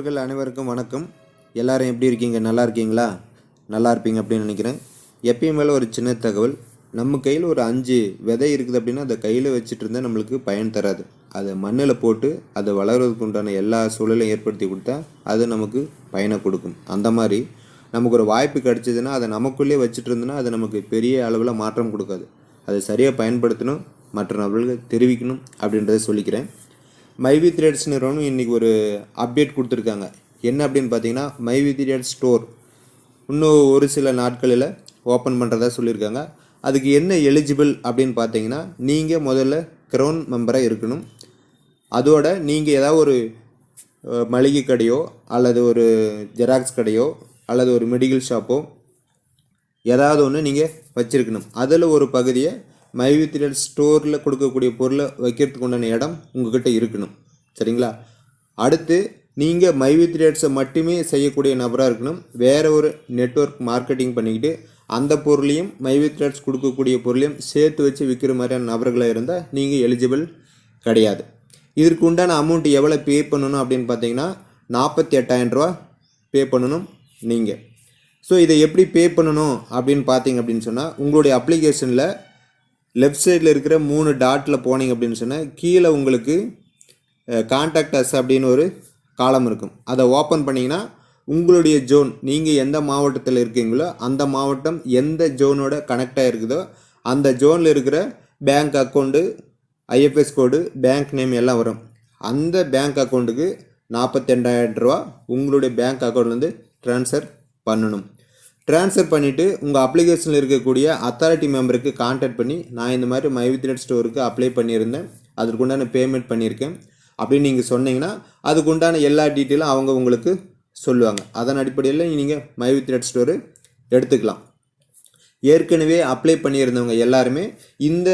நண்பர்கள் அனைவருக்கும் வணக்கம். எல்லாரும் எப்படி இருக்கீங்க? நல்லா இருக்கீங்களா? நல்லா இருப்பீங்க அப்படின்னு நினைக்கிறேன். எப்பயும் மேலே ஒரு சின்ன தகவல். நம்ம கையில் ஒரு அஞ்சு விதை இருக்குது அப்படின்னா அதை கையில் வச்சுட்டு இருந்தால் நம்மளுக்கு பயன் தராது. அதை மண்ணில் போட்டு அதை வளர்கிறதுக்கு உண்டான எல்லா சூழலையும் ஏற்படுத்தி கொடுத்தா அது நமக்கு பயனை கொடுக்கும். அந்த மாதிரி நமக்கு ஒரு வாய்ப்பு கிடைச்சதுன்னா அதை நமக்குள்ளே வச்சுட்டு இருந்தோன்னா அது நமக்கு பெரிய அளவில் மாற்றம் கொடுக்காது. அதை சரியாக பயன்படுத்தணும் மற்ற நபர்களுக்கு தெரிவிக்கணும் அப்படின்றத சொல்லிக்கிறேன். மைவி த்ரேட்ஸ் நிறுவனம் இன்றைக்கி ஒரு அப்டேட் கொடுத்துருக்காங்க. என்ன அப்படின்னு பார்த்தீங்கன்னா மைவி த்ரெட் ஸ்டோர். இன்னும் ஒரு சில நாட்களில் ஓப்பன் பண்ணுறதா சொல்லியிருக்காங்க. அதுக்கு என்ன எலிஜிபிள் அப்படின்னு பார்த்தீங்கன்னா நீங்கள் முதல்ல க்ரௌன் மெம்பராக இருக்கணும். அதோட நீங்கள் ஏதாவது ஒரு மளிகை கடையோ அல்லது ஒரு ஜெராக்ஸ் கடையோ அல்லது ஒரு மெடிக்கல் ஷாப்போ ஏதாவது ஒன்று நீங்கள் வச்சுருக்கணும். அதில் ஒரு பகுதியை மைவித்திரல் ஸ்டோரில் கொடுக்கக்கூடிய பொருளை வைக்கிறதுக்கு உண்டான இடம் உங்கள்கிட்ட இருக்கணும். சரிங்களா? அடுத்து நீங்கள் மைவித்ரேட்ஸை மட்டுமே செய்யக்கூடிய நபராக இருக்கணும். வேற ஒரு நெட்வொர்க் மார்க்கெட்டிங் பண்ணிக்கிட்டு அந்த பொருளையும் மைவித்ரேட்ஸ் கொடுக்கக்கூடிய பொருளையும் சேர்த்து வச்சு விற்கிற மாதிரியான நபர்களாக இருந்தால் நீங்கள் எலிஜிபிள் கிடையாது. இதற்கு உண்டான அமௌண்ட் எவ்வளோ பே பண்ணணும் அப்படின்னு பார்த்தீங்கன்னா நாற்பத்தி எட்டாயிரம் ரூபா பே பண்ணணும் நீங்கள் ஸோ இதை எப்படி பே பண்ணணும் அப்படின்னு பார்த்தீங்க அப்படின்னு சொன்னால் உங்களுடைய அப்ளிகேஷனில் லெஃப்ட் சைடில் இருக்கிற மூணு டாட்டில் போனீங்க அப்படின்னு சொன்னால் கீழே உங்களுக்கு கான்டாக்ட் அஸ் அப்படின்னு ஒரு காலம் இருக்கும். அதை ஓப்பன் பண்ணிங்கன்னா உங்களுடைய ஜோன் நீங்கள் எந்த மாவட்டத்தில் இருக்கீங்களோ அந்த மாவட்டம் எந்த ஜோனோட கனெக்ட் ஆகிருக்குதோ அந்த ஜோனில் இருக்கிற bank account IFS code bank name எல்லாம் வரும். அந்த பேங்க் அக்கௌண்ட்டுக்கு நாற்பத்தெண்டாயிரம் ரூபா உங்களுடைய பேங்க் அக்கௌண்ட்லேருந்து ட்ரான்ஸ்ஃபர் பண்ணணும். ட்ரான்ஸ்ஃபர் பண்ணிவிட்டு உங்கள் அப்ளிகேஷனில் இருக்கக்கூடிய அத்தாரிட்டி மெம்பருக்கு கான்டாக்ட் பண்ணி நான் இந்த மாதிரி மைவித்ரெட் ஸ்டோருக்கு அப்ளை பண்ணியிருந்தேன். அதற்குண்டான பேமெண்ட் பண்ணியிருக்கேன். அப்படின்னு நீங்கள் சொன்னீங்கன்னா அதுக்குண்டான எல்லா டீட்டெயிலும் அவங்க உங்களுக்கு சொல்லுவாங்க. அதன் அடிப்படையில் நீங்கள் மைவித்ரெட் ஸ்டோரு எடுத்துக்கலாம். ஏற்கனவே அப்ளை பண்ணியிருந்தவங்க எல்லாருமே இந்த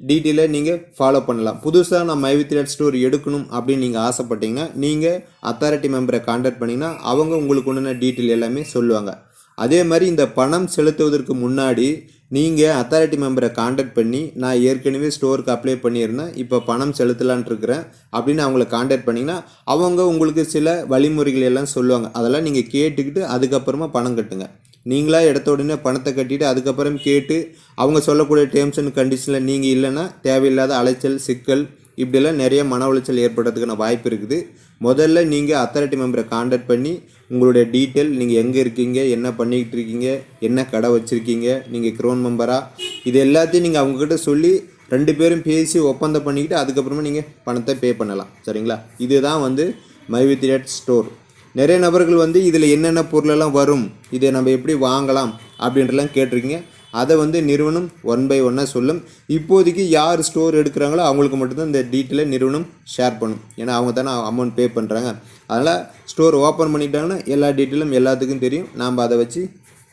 டீட்டெயிலை நீங்கள் ஃபாலோ பண்ணலாம். புதுசாக நான் மைவித்ரேட் ஸ்டோர் எடுக்கணும் அப்படின்னு நீங்கள் ஆசைப்பட்டீங்கன்னா நீங்கள் அத்தாரிட்டி மெம்பரை காண்டாக்ட் பண்ணிங்கன்னா அவங்க உங்களுக்கு உண்டான டீட்டெயில் எல்லாமே சொல்லுவாங்க. அதே மாதிரி இந்த பணம் செலுத்துவதற்கு முன்னாடி நீங்கள் அத்தாரிட்டி மெம்பரை காண்டாக்ட் பண்ணி நான் ஏற்கனவே ஸ்டோருக்கு அப்ளை பண்ணியிருந்தேன் இப்போ பணம் செலுத்தலான் இருக்கிறேன் அப்படின்னு அவங்கள காண்டாக்ட் பண்ணிங்கன்னா அவங்க உங்களுக்கு சில வழிமுறைகள் எல்லாம் சொல்லுவாங்க. அதெல்லாம் நீங்கள் கேட்டுக்கிட்டு அதுக்கப்புறமா பணம் கட்டுங்க. நீங்களாக எடுத்த உடனே பணத்தை கட்டிட்டு அதுக்கப்புறம் கேட்டு அவங்க சொல்லக்கூடிய டேர்ம்ஸ் அண்ட் கண்டிஷனில் நீங்கள் இல்லைன்னா தேவையில்லாத அலைச்சல் சிக்கல் இப்படியெல்லாம் நிறைய மன உளைச்சல் ஏற்படுறதுக்கான வாய்ப்பு இருக்குது. முதல்ல நீங்கள் அத்தாரிட்டி மெம்பரை காண்டாக்ட் பண்ணி உங்களுடைய டீட்டெயில் நீங்கள் எங்கே இருக்கீங்க என்ன பண்ணிக்கிட்டு இருக்கீங்க என்ன கடை வச்சுருக்கீங்க நீங்கள் க்ரோன் மெம்பராக இது எல்லாத்தையும் நீங்கள் அவங்கக்கிட்ட சொல்லி ரெண்டு பேரும் பேசி ஒப்பந்தம் பண்ணிக்கிட்டு அதுக்கப்புறமா நீங்கள் பணத்தை பே பண்ணலாம். சரிங்களா? இதுதான் வந்து மைவித்ரேட் ஸ்டோர் நிறைய நபர்கள் வந்து இதில் என்னென்ன பொருளெல்லாம் வரும் இதை நம்ம எப்படி வாங்கலாம் அப்படின்றலாம் கேட்டிருக்கீங்க. அதை வந்து நிறுவனம் ஒன் பை ஒன்னாக சொல்லும். இப்போதைக்கு யார் ஸ்டோர் எடுக்கிறாங்களோ அவங்களுக்கு மட்டும்தான் இந்த டீட்டெயிலை நிறுவனம் ஷேர் பண்ணும். ஏன்னா அவங்க தானே அமௌண்ட் பே பண்ணுறாங்க அதனால் ஸ்டோர் ஓப்பன் பண்ணிட்டாங்கன்னா எல்லா டீட்டெயிலும் எல்லாத்துக்கும் தெரியும். நாம் அதை வச்சு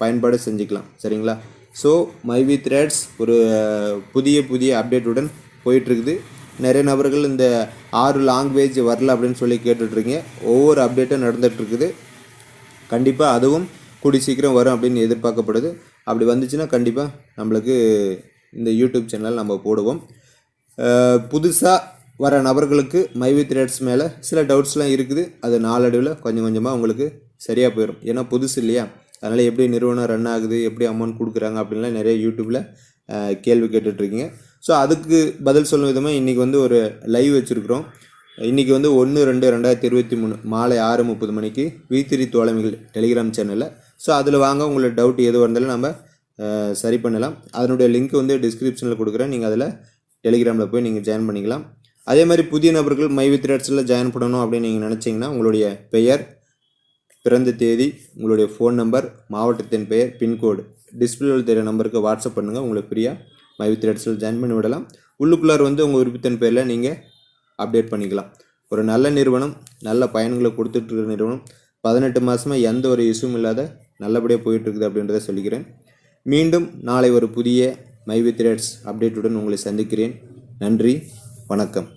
பயன்பாடு செஞ்சுக்கலாம். சரிங்களா? ஸோ மைவி த்ரெட்ஸ் ஒரு புதிய புதிய அப்டேட்டுடன் போயிட்டுருக்குது. நிறைய நபர்கள் இந்த ஆறு லாங்குவேஜ் வரல அப்படின்னு சொல்லி கேட்டுட்ருக்கீங்க. ஒவ்வொரு அப்டேட்டும் நடந்துகிட்ருக்குது கண்டிப்பாக அதுவும் கூடி சீக்கிரம் வரும் அப்படின்னு எதிர்பார்க்கப்படுது. அப்படி வந்துச்சுன்னா கண்டிப்பாக நம்மளுக்கு இந்த யூடியூப் சேனல் நம்ம போடுவோம். புதுசாக வர நபர்களுக்கு மைவி த்ரெட்ஸ் மேலே சில டவுட்ஸ்லாம் இருக்குது. அது நாளடைவில் கொஞ்சம் கொஞ்சமாக உங்களுக்கு சரியாக போயிடும் ஏன்னா புதுசு இல்லையா? அதனால் எப்படி நிறுவனம் ரன் ஆகுது எப்படி அமௌண்ட் கொடுக்குறாங்க அப்படின்லாம் நிறைய யூடியூப்பில் கேள்வி கேட்டுட்ருக்கீங்க. ஸோ அதுக்கு பதில் சொல்லும் விதமாக இன்றைக்கி வந்து ஒரு லைவ் வச்சுருக்குறோம். இன்றைக்கி வந்து ஒன்று ரெண்டு ரெண்டாயிரத்தி இருபத்தி மூணு மாலை ஆறு முப்பது மணிக்கு வீத்திரி தோழமைகள் டெலிகிராம் சேனலில் ஸோ அதில் வாங்க உங்களோட டவுட் எதுவாக இருந்தாலும் நம்ம சரி பண்ணலாம். அதனுடைய லிங்க் வந்து டிஸ்கிரிப்ஷனில் கொடுக்குறேன். நீங்கள் அதில் டெலிகிராமில் போய் நீங்கள் ஜாயின் பண்ணிக்கலாம். அதே மாதிரி புதிய நபர்கள் மை வித் ரேட்ஸில் ஜாயின் பண்ணணும் அப்படின்னு நீங்கள் நினச்சிங்கன்னா உங்களுடைய பெயர் பிறந்த தேதி உங்களுடைய ஃபோன் நம்பர் மாவட்டத்தின் பெயர் பின்கோடு டிஸ்பிளேவில் தெரிய நம்பருக்கு வாட்ஸ்அப் பண்ணுங்கள் உங்களுக்கு ஃப்ரீயாக மை வித் ரேட்ஸில் ஜாயின் பண்ணி விடலாம். உள்ளுக்குள்ளார் வந்து உங்கள் விருப்பத்தின் பேரில் நீங்கள் அப்டேட் பண்ணிக்கலாம். ஒரு நல்ல நிறுவனம் நல்ல பயன்களை கொடுத்துட்ருக்கிற நிறுவனம் பதினெட்டு மாதமாக எந்த ஒரு இஷ்யூவும் இல்லாத நல்லபடியாக போயிட்டுருக்குது அப்படின்றத சொல்லிக்கிறேன். மீண்டும் நாளை ஒரு புதிய மை வித் ரேட்ஸ் அப்டேட்டுடன் உங்களை சந்திக்கிறேன். நன்றி வணக்கம்.